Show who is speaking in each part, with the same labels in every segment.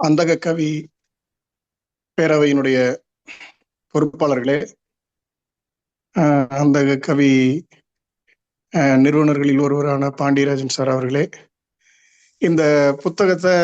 Speaker 1: அந்தக கவி பேரவையினுடைய பொறுப்பாளர்களே அஹ், அந்தக கவி நிறுவனர்களில் ஒருவரான பாண்டியராஜன் சார் அவர்களே இந்த புத்தகத்தை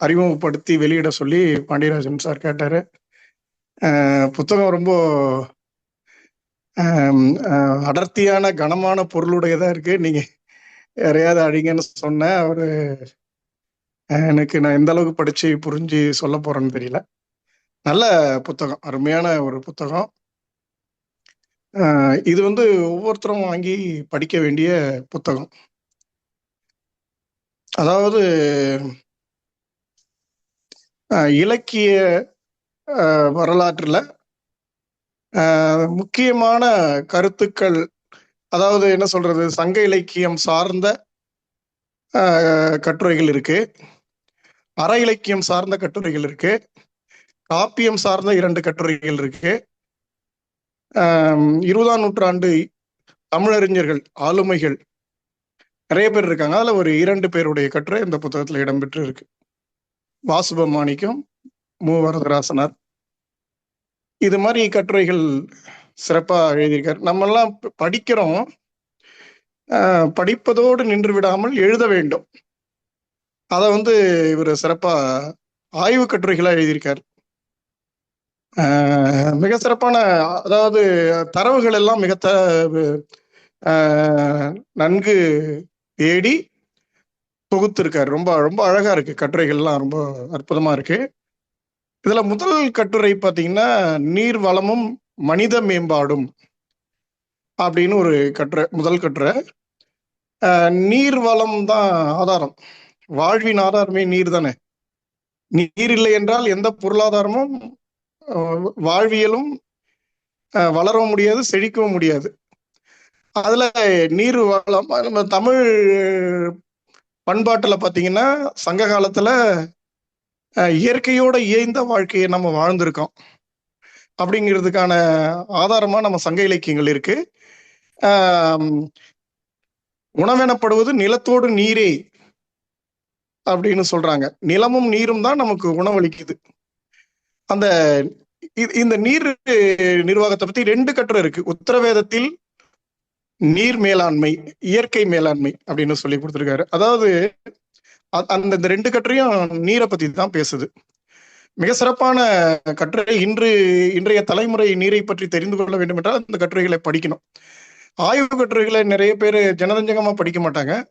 Speaker 1: அறிமுகப்படுத்தி வெளியிட சொல்லி பாண்டியராஜன் சார் கேட்டார். புத்தகம் ரொம்ப அடர்த்தியான கனமான பொருளுடையதாக இருக்கு. நீங்கள் யாரையாவது அழிங்கன்னு சொன்னேன் அவர் எனக்கு நான் எந்த அளவுக்கு படிச்சு புரிஞ்சு சொல்ல போறேன்னு தெரியல. நல்ல புத்தகம் அருமையான ஒரு புத்தகம். இது வந்து ஒவ்வொருத்தரும் வாங்கி படிக்க வேண்டிய புத்தகம். அதாவது இலக்கிய வரலாற்றில் வரலாற்றுல முக்கியமான கருத்துக்கள் அதாவது என்ன சொல்றது சங்க இலக்கியம் சார்ந்த கட்டுரைகள் இருக்கு. அற இலக்கியம் சார்ந்த கட்டுரைகள் இருக்கு. காப்பியம் சார்ந்த இரண்டு கட்டுரைகள் இருக்கு. இருபதாம் நூற்றாண்டு தமிழறிஞர்கள் ஆளுமைகள் நிறைய பேர் இருக்காங்க. அதில் ஒரு இரண்டு பேருடைய கட்டுரை இந்த புத்தகத்தில் இடம்பெற்று இருக்கு வாசுப மாணிக்கம் மு. வரதராசனார். இது மாதிரி கட்டுரைகள் சிறப்பாக எழுதியிருக்கார். நம்மெல்லாம் படிக்கிறோம். படிப்பதோடு நின்று விடாமல் எழுத வேண்டும். அதை வந்து இவர் சிறப்பாக ஆய்வு கட்டுரைகளாக எழுதியிருக்கார். மிக சிறப்பான அதாவது தரவுகள் எல்லாம் மிக த- நன்கு தேடி தொகுத்திருக்கார். ரொம்ப ரொம்ப அழகாக இருக்கு. கட்டுரைகள்லாம் ரொம்ப அற்புதமாக இருக்கு. இதில் முதல் கட்டுரை பார்த்தீங்கன்னா நீர் வளமும் மனித மேம்பாடும் அப்படின்னு ஒரு கட்டுரை முதல் கட்டுரை. நீர் வளம் தான் ஆதாரம். வாழ்வின் ஆதாரமே நீர் தானே நீர் இல்லை என்றால் எந்த பொருளாதாரமும் வாழ்வியலும் வளரவும் முடியாது செழிக்கவும் முடியாது. அதுல நீர் வளம் நம்ம தமிழ் பண்பாட்டுல பாத்தீங்கன்னா சங்க காலத்துல இயற்கையோட இயைந்த வாழ்க்கையை நம்ம வாழ்ந்திருக்கோம். அப்படிங்கிறதுக்கான ஆதாரமா நம்ம சங்க இலக்கியங்கள் இருக்கு. உணவெனப்படுவது நிலத்தோடு நீரே. அப்படின்னு சொல்றாங்க. நிலமும் நீரும் தான் நமக்கு உணவளிக்குது. அந்த இந்த நீர் நிர்வாகத்தை பத்தி ரெண்டு கட்டுரை இருக்கு. உத்தரவேதத்தில் நீர் மேலாண்மை இயற்கை மேலாண்மை அப்படின்னு சொல்லி கொடுத்துருக்காரு. அதாவது அ- அந்த இந்த ரெண்டு கட்டுரையும் நீரை பத்தி தான் பேசுது. மிக சிறப்பான கட்டுரை. இன்று இன்றைய தலைமுறை நீரை பற்றி தெரிந்து கொள்ள வேண்டும் என்றால் அந்த கட்டுரைகளை படிக்கணும். ஆய்வு கட்டுரைகளை நிறைய பேர் ஜனரஞ்சகமா படிக்க மாட்டாங்க.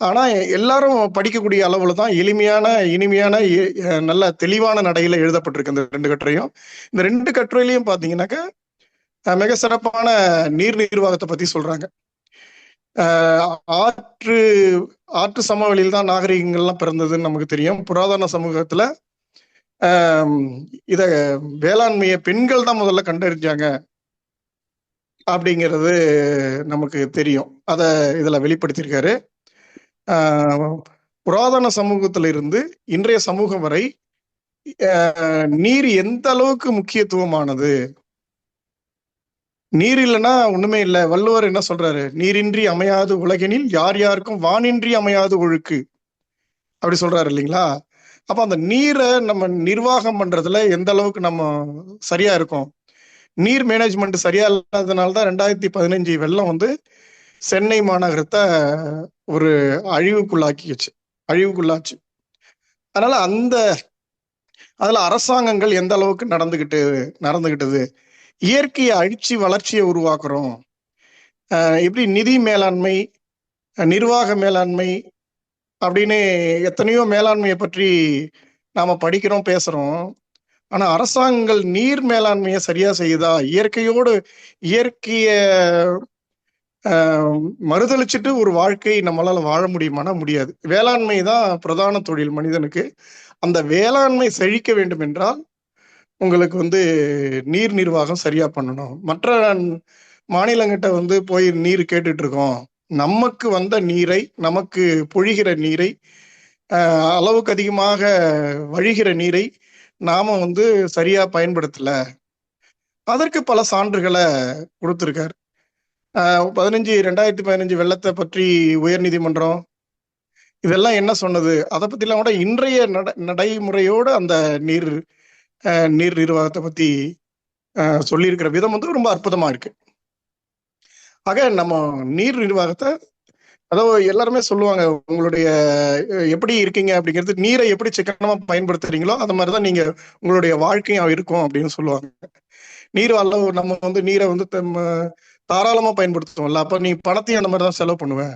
Speaker 1: ஆனா எல்லாரும் படிக்கக்கூடிய அளவுல தான் எளிமையான இனிமையான எ- நல்ல தெளிவான நடையில எழுதப்பட்டிருக்கு இந்த ரெண்டு கட்டுரையும். இந்த ரெண்டு கட்டுரையிலையும் பாத்தீங்கன்னாக்கா மிக சிறப்பான நீர் நிர்வாகத்தை பத்தி சொல்றாங்க. ஆற்று ஆற்று சமவெளியில் தான் நாகரிகங்கள்லாம் பிறந்ததுன்னு நமக்கு தெரியும். புராதன சமூகத்துல இத வேளாண்மையை பெண்கள் தான் முதல்ல கண்டறிஞ்சாங்க அப்படிங்கிறது நமக்கு தெரியும். அதை இதுல வெளிப்படுத்தியிருக்காரு. புராதன சமூகத்துல இருந்து இன்றைய சமூகம் வரை ஆஹ், நீர் எந்த அளவுக்கு முக்கியத்துவமானது? நீர் இல்லைன்னா ஒண்ணுமே இல்லை. வள்ளுவர் என்ன சொல்றாரு? நீரின்றி அமையாது உலகினில் யார் யாருக்கும் வானின்றி அமையாது ஒழுக்கு. அப்படி சொல்றாரு இல்லைங்களா? அப்ப அந்த நீரை நம்ம நிர்வாகம் பண்றதுல எந்த அளவுக்கு நம்ம சரியா இருக்கோம்? நீர் மேனேஜ்மெண்ட் சரியா இல்லாததுனால தான் ரெண்டாயிரத்தி பதினஞ்சு வெள்ளம் வந்து சென்னை மாநகரத்தை ஒரு அழிவுக்குள்ளாக்கிச்சு அழிவுக்குள்ளாச்சு. அதனால அந்த அதுல அரசாங்கங்கள் எந்த அளவுக்கு நடந்துகிட்டு நடந்துகிட்டது? இயற்கையை அழிச்சு வளர்ச்சியை உருவாக்குறோம். எப்படி நிதி மேலாண்மை நிர்வாக மேலாண்மை அப்படின்னு எத்தனையோ மேலாண்மையை பற்றி நாம் படிக்கிறோம் பேசுகிறோம் ஆனால் அரசாங்கங்கள் நீர் மேலாண்மையை சரியாக செய்யுதா? இயற்கையோடு இயற்கையை மறுதளிச்சுட்டு ஒரு வாழ்க்கை நம்மளால வாழ முடியுமானா முடியாது. வேளாண்மை தான் பிரதான தொழில் மனிதனுக்கு. அந்த வேளாண்மை செழிக்க வேண்டும் என்றால் உங்களுக்கு வந்து நீர் நிர்வாகம் சரியா பண்ணணும். மற்ற மாநிலங்கிட்ட வந்து போய் நீர் கேட்டுட்டு இருக்கோம் நமக்கு வந்த நீரை நமக்கு பொழிகிற நீரை அளவுக்கு அதிகமாக வழிகிற நீரை நாம வந்து சரியா பயன்படுத்தல. அதற்கு பல சான்றுகளை கொடுத்துருக்காரு. பதினஞ்சு ரெண்டாயிரத்தி பதினஞ்சு வெள்ளத்தை பற்றி உயர்நீதிமன்றம் இதெல்லாம் என்ன சொன்னது? அதை பத்திலாம் கூட இன்றைய நட நடைமுறையோடு அந்த நீர் அஹ், நீர் நிர்வாகத்தை பத்தி அஹ், சொல்லியிருக்கிற விதம் வந்து ரொம்ப அற்புதமா இருக்கு. ஆக நம்ம நீர் நிர்வாகத்தை அதாவது எல்லாருமே சொல்லுவாங்க உங்களுடைய எப்படி இருக்கீங்க அப்படிங்கிறது நீரை எப்படி சிக்கனமா பயன்படுத்துறீங்களோ அந்த மாதிரிதான் நீங்க உங்களுடைய வாழ்க்கையும் இருக்கும் அப்படின்னு சொல்லுவாங்க. நீர் அளவு நம்ம வந்து நீரை வந்து தாராளமா பயன்படுத்துவோம்ல. அப்ப நீ பணத்தையும் அந்த மாதிரி தான் செலவு பண்ணுவேன்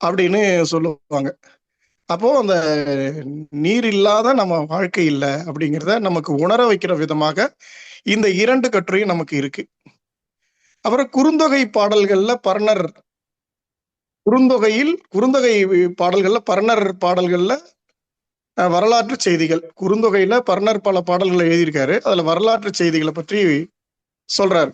Speaker 1: அப்படின்னு சொல்லுவாங்க. அப்போ அந்த நீர் இல்லாத நம்ம வாழ்க்கை இல்லை அப்படிங்கிறத நமக்கு உணர வைக்கிற விதமாக இந்த இரண்டு கட்டுரையும் நமக்கு இருக்கு. அப்புறம் குறுந்தொகை பாடல்கள்ல பர்ணர் குறுந்தொகையில் குறுந்தொகை பாடல்கள்ல பர்ணர் பாடல்கள்ல வரலாற்று செய்திகள். குறுந்தொகையில பர்ணர் பல பாடல்களை எழுதியிருக்காரு. அதுல வரலாற்று செய்திகளை பற்றி சொல்றாரு.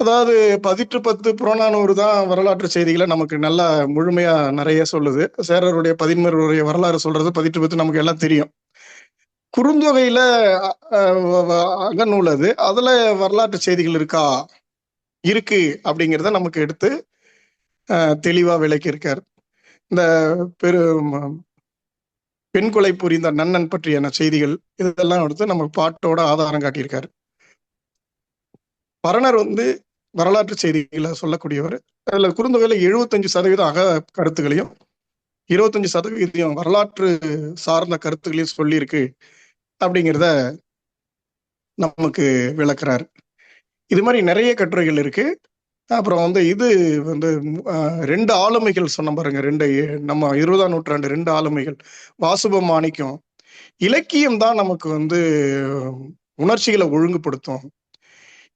Speaker 1: அதாவது பதிற்று பத்து புறநானூறு தான் வரலாற்று செய்திகளை நமக்கு நல்லா முழுமையா நிறைய சொல்லுது. சேரருடைய பதின்மருடைய வரலாறு சொல்றது பதிற்று பத்து நமக்கு எல்லாம் தெரியும். குறுந்தொகையில அகநூல் அது அதுல வரலாற்று செய்திகள் இருக்கா? இருக்கு அப்படிங்கிறத நமக்கு எடுத்து அஹ், தெளிவா விளக்கியிருக்கார். இந்த பெரு ம- பெண் கொலை புரிந்த நன்னன் பற்றியான செய்திகள் இதெல்லாம் எடுத்து நமக்கு பாட்டோட ஆதாரம் காட்டியிருக்காரு. பரணர் வந்து வரலாற்று செய்திகளை சொல்லக்கூடியவர். அதில் குறுந்தொகையில எழுபத்தஞ்சு சதவீதம் அக கருத்துகளையும் இருபத்தஞ்சு சதவீதம் வரலாற்று சார்ந்த கருத்துகளையும் சொல்லியிருக்கு அப்படிங்கிறத நமக்கு விளக்குறாரு. இது மாதிரி நிறைய கட்டுரைகள் இருக்கு. அப்புறம் வந்து இது வந்து ரெண்டு ஆளுமைகள் சொன்ன பாருங்க. ரெண்டு நம்ம இருபதாம் நூற்றாண்டு ரெண்டு ஆளுமைகள். வாசுப மாணிக்கம் இலக்கியம் தான் நமக்கு வந்து உணர்ச்சிகளை ஒழுங்குபடுத்தும்.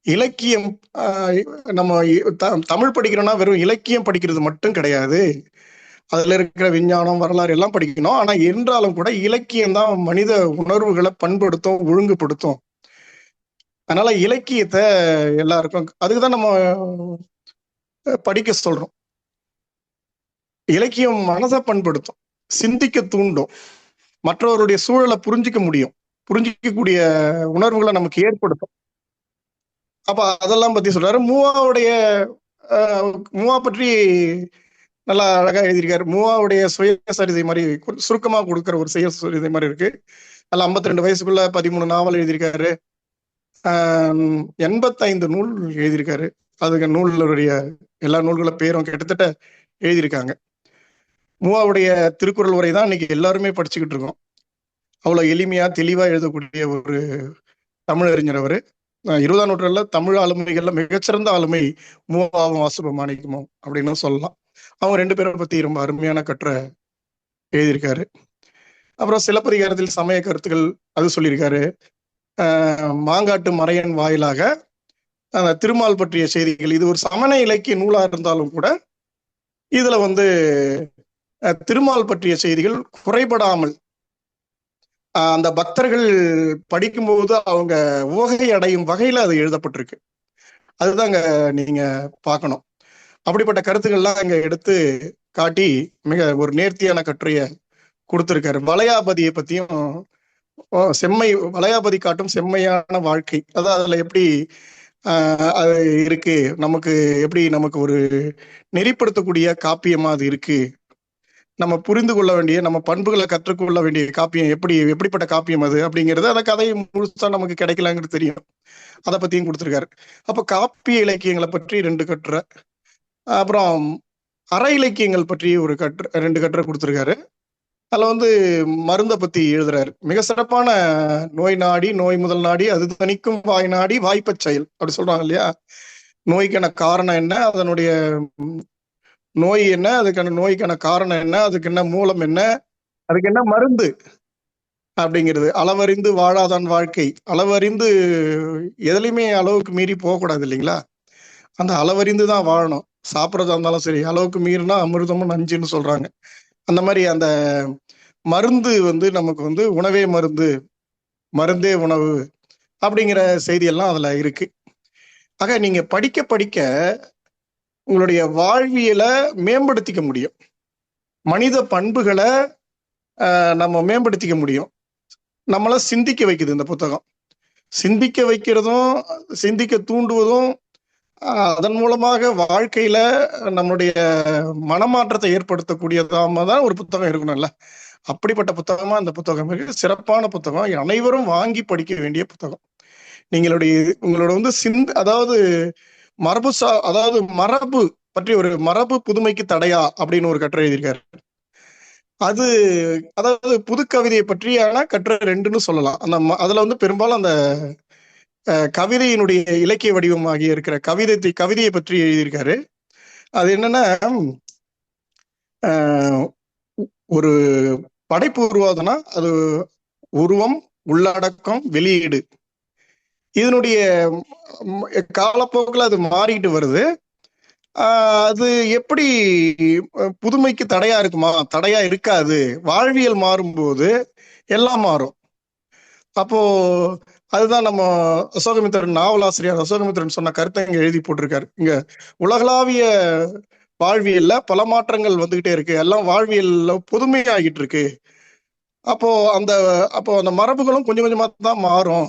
Speaker 1: இலக்கியம் ஆஹ், நம்ம த- தமிழ் படிக்கிறோம்னா வெறும் இலக்கியம் படிக்கிறது மட்டும் கிடையாது. அதுல இருக்கிற விஞ்ஞானம் வரலாறு எல்லாம் படிக்கணும். ஆனா என்றாலும் கூட இலக்கியம் தான் மனித உணர்வுகளை பண்படுத்தும் ஒழுங்குபடுத்தும். அதனால இலக்கியத்தை எல்லாருக்கும் அதுக்குதான் நம்ம படிக்க சொல்றோம். இலக்கியம் மனதை பண்படுத்தும் சிந்திக்க தூண்டும். மற்றவருடைய சூழலை புரிஞ்சிக்க முடியும். புரிஞ்சிக்கக்கூடிய உணர்வுகளை நமக்கு ஏற்படுத்தும். அப்ப அதெல்லாம் பத்தி சொல்றாரு. மூவாவுடைய மூவா பற்றி நல்லா அழகா எழுதியிருக்காரு. மூவாவுடைய சுயசரிதை மாதிரி சுருக்கமா கொடுக்குற ஒரு சுயசரிதை மாதிரி இருக்கு. அதுல 52 ரெண்டு வயசுக்குள்ள பதிமூணு நாவல் எழுதியிருக்காரு. எண்பத்தைந்து நூல் எழுதியிருக்காரு. அதுக்கு நூலுடைய எல்லா நூல்கள பேரும் கிட்டத்தட்ட எழுதியிருக்காங்க. மூவாவுடைய திருக்குறள் உரை தான் இன்னைக்கு எல்லாருமே படிச்சுக்கிட்டு இருக்கோம். அவ்வளவு எளிமையா தெளிவா எழுதக்கூடிய ஒரு தமிழறிஞர் அவரு. இருபதாம் நூற்றாண்டுல தமிழ் ஆளுமைகள்ல மிகச்சிறந்த ஆளுமை மூவாவும் வாசுப மாணிக்கமும் அப்படின்னு சொல்லலாம். அவங்க ரெண்டு பேரை பத்தி ரொம்ப அருமையான கட்டுரை எழுதியிருக்காரு. அப்புறம் சிலப்பதிகாரத்தில் சமய கருத்துக்கள் அது சொல்லியிருக்காரு. மாங்காட்டு மறையன் வாயிலாக அந்த திருமால் பற்றிய செய்திகள். இது ஒரு சமண இலக்கிய நூலா இருந்தாலும் கூட இதுல வந்து திருமால் பற்றிய செய்திகள் குறைபடாமல் அந்த பக்தர்கள் படிக்கும்போது அவங்க உவகை அடையும் வகையில அது எழுதப்பட்டிருக்கு. அதுதாங்க நீங்க பார்க்கணும். அப்படிப்பட்ட கருத்துக்கள்லாம் அங்க எடுத்து காட்டி மிக ஒரு நேர்த்தியான கட்டுரைய கொடுத்திருக்காரு. வளையாபதியை பத்தியும் ஓ, செம்மை வளையாபதி காட்டும் செம்மையான வாழ்க்கை. அதாவது அதுல எப்படி அது இருக்கு நமக்கு எப்படி நமக்கு ஒரு நெறிப்படுத்தக்கூடிய காப்பியமா அது இருக்கு நம்ம புரிந்து கொள்ள வேண்டிய நம்ம பண்புகளை கற்றுக்கொள்ள வேண்டிய காப்பியம் எப்படி எப்படிப்பட்ட காப்பியம் அது அப்படிங்கிறது அந்த கதை முழுசா நமக்கு கிடைக்கலாங்கிறது தெரியும். அதை பத்தியும் கொடுத்துருக்காரு. அப்ப காப்பிய இலக்கியங்களை பற்றி ரெண்டு கட்டுரை. அப்புறம் அற இலக்கியங்கள் பற்றி ஒரு கட்டுரை ரெண்டு கட்டுரை கொடுத்துருக்காரு. அதுல வந்து மருந்தை பத்தி எழுதுறாரு. மிக சிறப்பான நோய் நாடி நோய் முதல் நாடி அது தனிக்கும் வாய் நாடி வாய்ப்பச் செயல். அப்படி சொல்றாங்க இல்லையா? நோய்க்கான காரணம் என்ன? அதனுடைய நோய் என்ன? அதுக்கான நோய்க்கான காரணம் என்ன? அதுக்கு என்ன மூலம் என்ன? அதுக்கு என்ன மருந்து? அப்படிங்கிறது. அளவறிந்து வாழாதான் வாழ்க்கை. அளவறிந்து எதுலையுமே அளவுக்கு மீறி போகக்கூடாது இல்லைங்களா? அந்த அளவறிந்து தான் வாழணும். சாப்பிட்றதா இருந்தாலும் சரி அளவுக்கு மீறினா அமிர்தமும் நஞ்சுன்னு சொல்றாங்க. அந்த மாதிரி அந்த மருந்து வந்து நமக்கு வந்து உணவே மருந்து மருந்தே உணவு அப்படிங்கிற செய்தியெல்லாம் அதில் இருக்கு. ஆக நீங்க படிக்க படிக்க உங்களுடைய வாழ்வியலை மேம்படுத்திக்க முடியும். மனித பண்புகளை நம்ம மேம்படுத்திக்க முடியும். நம்மளை சிந்திக்க வைக்குது இந்த புத்தகம். சிந்திக்க வைக்கிறதும் சிந்திக்க தூண்டுவதும் அதன் மூலமாக வாழ்க்கையில நம்மளுடைய மனமாற்றத்தை ஏற்படுத்தக்கூடியதாம தான் ஒரு புத்தகம் இருக்கணும்ல. அப்படிப்பட்ட புத்தகமா அந்த புத்தகம் இருக்கு. சிறப்பான புத்தகம். அனைவரும் வாங்கி படிக்க வேண்டிய புத்தகம். நீங்களுடைய உங்களோட வந்து சிந்த் அதாவது மரபு சா அதாவது மரபு பற்றி ஒரு மரபு புதுமைக்கு தடையா அப்படின்னு ஒரு கட்டுரை எழுதியிருக்காரு. அது அதாவது புது கவிதையை பற்றியான கட்டுரை ரெண்டுன்னு சொல்லலாம். அந்த ம- அதுல வந்து பெரும்பாலும் அந்த கவிதையினுடைய இலக்கிய வடிவமாகி இருக்கிற கவிதை கவிதையை பற்றி எழுதியிருக்காரு. அது என்னன்னா ஒரு படைப்பு உருவாதுன்னா அது உருவம் உள்ளடக்கம் வெளியீடு. இதனுடைய காலப்போக்கில் அது மாறிட்டு வருது. அது எப்படி புதுமைக்கு தடையா இருக்குமா? தடையா இருக்காது. வாழ்வியல் மாறும்போது எல்லாம் மாறும். அப்போ அதுதான் நம்ம அசோகமித்திரன் நாவலாசிரியர் அசோகமித்திரன் சொன்ன கருத்தை இங்க எழுதி போட்டிருக்காரு. இங்க உலகளாவிய வாழ்வியல்ல பல மாற்றங்கள் வந்துகிட்டே இருக்கு. எல்லாம் வாழ்வியல்ல புதுமையாகிட்டு இருக்கு. அப்போ அந்த அப்போ அந்த மரபுகளும் கொஞ்சம் கொஞ்சமா தான் மாறும்.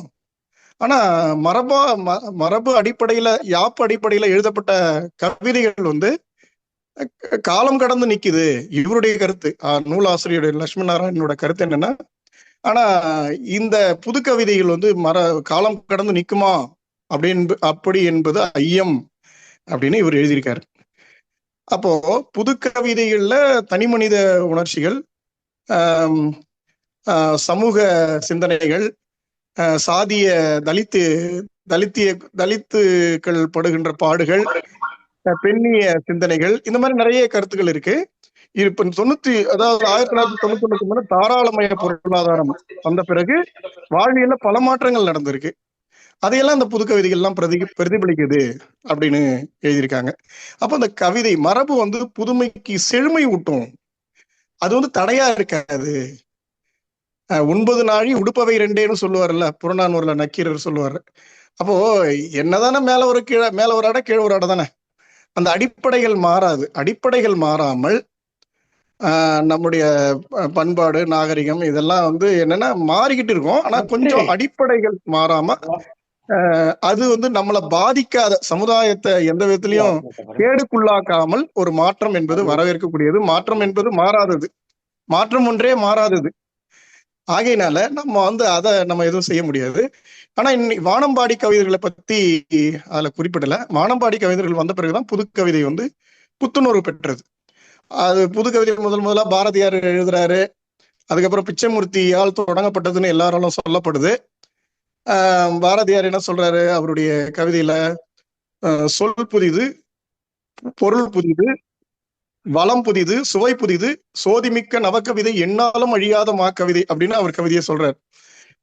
Speaker 1: ஆனா மரபா ம- மரபு அடிப்படையில யாப்பு அடிப்படையில எழுதப்பட்ட கவிதைகள் வந்து காலம் கடந்து நிக்குது. இவருடைய கருத்து. ஆஹ், நூலாசிரியருடைய லட்சுமி நாராயணனோட கருத்து என்னன்னா ஆனா இந்த புது கவிதைகள் வந்து மர காலம் கடந்து நிக்குமா? அப்படின்னு அப்படி என்பது ஐயம் அப்படின்னு இவர் எழுதியிருக்காரு. அப்போ புது கவிதைகள்ல தனி மனித உணர்ச்சிகள் ஆஹ், சமூக சிந்தனைகள் சாதிய தலித்து தலித்திய தலித்துக்கள் படுகின்ற பாடுகள் அஹ், பெண்ணிய சிந்தனைகள் இந்த மாதிரி நிறைய கருத்துக்கள் இருக்கு. இப்ப தொண்ணூத்தி அதாவது ஆயிரத்தி தொள்ளாயிரத்தி தொண்ணூத்தி ஒண்ணுக்கு மேல தாராளமய பொருளாதாரம் வந்த பிறகு வாழ்வியல்ல பல மாற்றங்கள் நடந்திருக்கு. அதையெல்லாம் அந்த புது கவிதைகள் எல்லாம் பிரதி பிரதிபலிக்குது அப்படின்னு எழுதியிருக்காங்க. அப்ப அந்த கவிதை மரபு வந்து புதுமைக்கு செழுமை ஊட்டும். அது வந்து தடையா இருக்காது. ஒன்பது நாழி உடுப்பவை ரெண்டேன்னு சொல்லுவார்ல புறநானூர்ல நக்கீரர் சொல்லுவார். அப்போ என்னதானே மேல ஒரு கீழே மேல ஒரு அடை கீழே ஒரு அடை தானே? அந்த அடிப்படைகள் மாறாது. அடிப்படைகள் மாறாமல் ஆஹ் நம்முடைய பண்பாடு நாகரிகம் இதெல்லாம் வந்து என்னன்னா மாறிக்கிட்டு இருக்கும். ஆனா கொஞ்சம் அடிப்படைகள் மாறாம அது வந்து நம்மளை பாதிக்காத சமுதாயத்தை எந்த விதத்திலையும் கேடுக்குள்ளாக்காமல் ஒரு மாற்றம் என்பது வரவேற்கக்கூடியது. மாற்றம் என்பது மாறாதது. மாற்றம் ஒன்றே மாறாதது. ஆகையினால நம்ம வந்து அதை நம்ம எதுவும் செய்ய முடியாது. ஆனா இன்னைக்கு வானம்பாடி கவிதைகளை பத்தி அதுல குறிப்பிடல. வானம்பாடி கவிதைகள் வந்த பிறகுதான் புது கவிதை வந்து புத்துணர்வு பெற்றது. அது புது கவிதை முதல் முதலா பாரதியார் எழுதுறாரு. அதுக்கப்புறம் பிச்சைமூர்த்தியால் தொடங்கப்பட்டதுன்னு எல்லாராலும் சொல்லப்படுது. பாரதியார் என்ன சொல்றாரு? அவருடைய கவிதையில சொல் புதிது பொருள் புதிது வளம் புதிது சுவை புதிது சோதிமிக்க நவக்கவிதை என்னாலும் அழியாத மாக்கவிதை அப்படின்னு அவர் கவிதையை சொல்றாரு.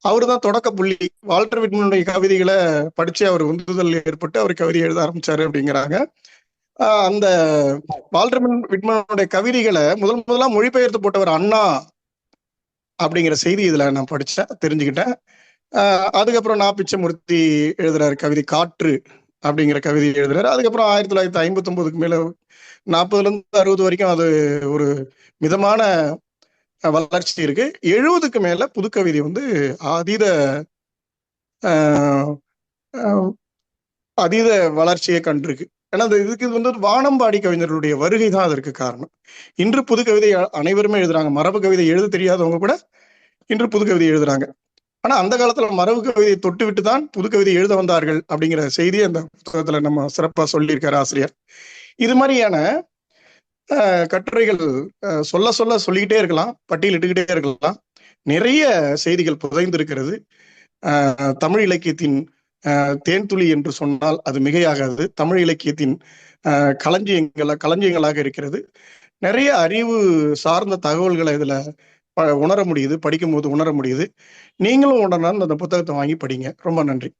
Speaker 1: அவரு தான் தொடக்க புள்ளி. வால்டர் விட்மனுடைய கவிதைகளை படிச்சு அவர் உந்துதல் ஏற்பட்டு அவர் கவிதை எழுத ஆரம்பிச்சாரு அப்படிங்கிறாங்க. அந்த வால்டர் விட்மனுடைய கவிதைகளை முதல் முதலா மொழிபெயர்த்து போட்டவர் அண்ணா அப்படிங்கிற செய்தி இதுல நான் படிச்சேன் தெரிஞ்சுக்கிட்டேன். அதுக்கப்புறம் நான் பிச்சைமூர்த்தி எழுதுறாரு கவிதை காற்று அப்படிங்கிற கவிதை எழுதுறாரு. அதுக்கப்புறம் ஆயிரத்தி தொள்ளாயிரத்தி ஐம்பத்தி ஒன்பதுக்கு மேல நாற்பதுல இருந்து அறுபது வரைக்கும் அது ஒரு மிதமான வளர்ச்சி இருக்கு. எழுபதுக்கு மேல புது கவிதை வந்து அதீத ஆஹ், அதீத வளர்ச்சியை கண்டிருக்கு. ஏன்னா அந்த இதுக்கு வந்து வானம்பாடி கவிஞர்களுடைய வருகை தான் அதற்கு காரணம். இன்று புது கவிதை அனைவருமே எழுதுறாங்க. மரபு கவிதை எழுத தெரியாதவங்க கூட இன்று புது கவிதை எழுதுறாங்க. ஆனா அந்த காலத்துல மரபு கவிதையை தொட்டு விட்டு தான் புது கவிதை எழுத வந்தார்கள் அப்படிங்கிற செய்தியை அந்த புத்தகத்துல நம்ம சிறப்பா சொல்லியிருக்காரு ஆசிரியர். இது மாதிரியான கட்டுரைகள் சொல்ல சொல்ல சொல்லிக்கிட்டே இருக்கலாம் பட்டியலிட்டுக்கிட்டே இருக்கலாம். நிறைய செய்திகள் புதைந்திருக்கிறது. தமிழ் இலக்கியத்தின் தேன்துளி என்று சொன்னால் அது மிகையாகாது. தமிழ் இலக்கியத்தின் அஹ், களஞ்சியங்கள களஞ்சியங்களாக இருக்கிறது. நிறைய அறிவு சார்ந்த தகவல்களை இதுல ப- உணர முடியுது. படிக்கும்போது உணர முடியுது. நீங்களும் உடனே அந்த புத்தகத்தை வாங்கி படிங்க. ரொம்ப நன்றி.